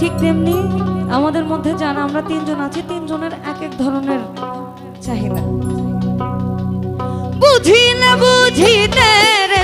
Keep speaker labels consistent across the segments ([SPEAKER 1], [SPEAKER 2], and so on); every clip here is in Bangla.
[SPEAKER 1] ঠিক তেমনি আমাদের মধ্যে জানা আমরা তিনজন আছি, তিনজনের এক এক ধরনের চাহিদা। বুঝি না বুঝি রে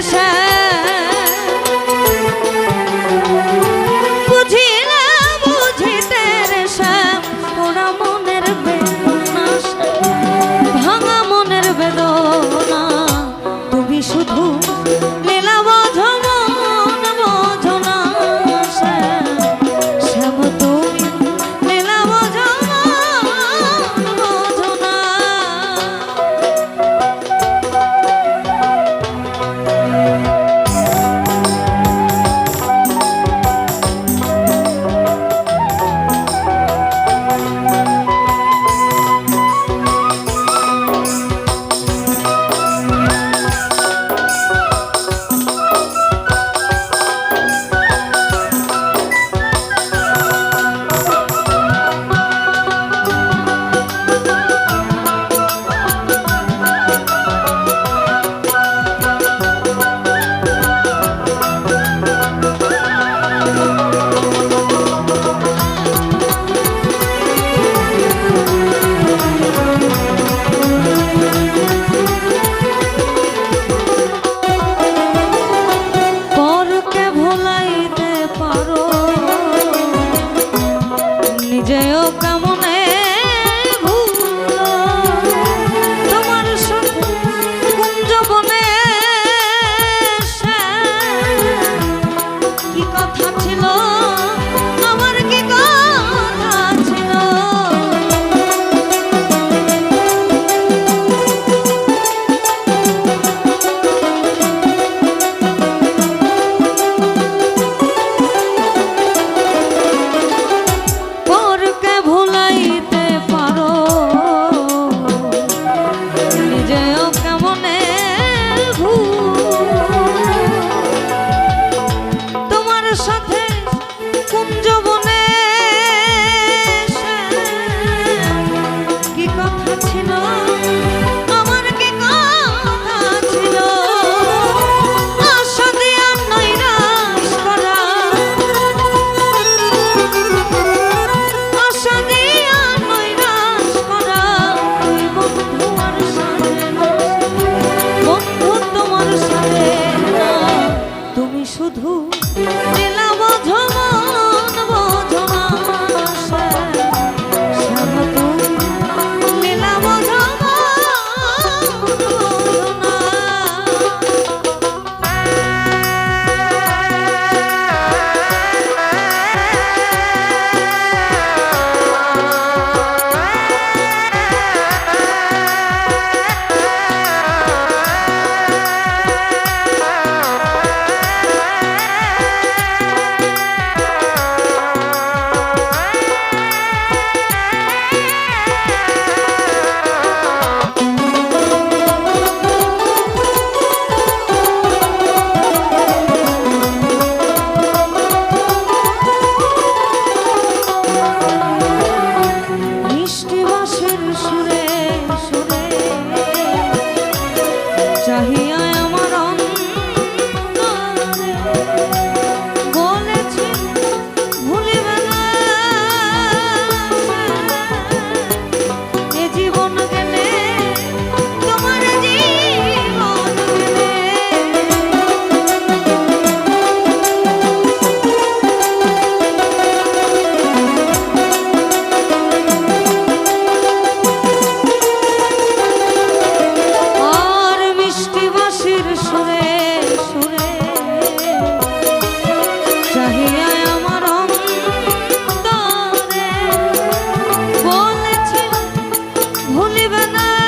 [SPEAKER 1] মধু নীলা মধু дивина.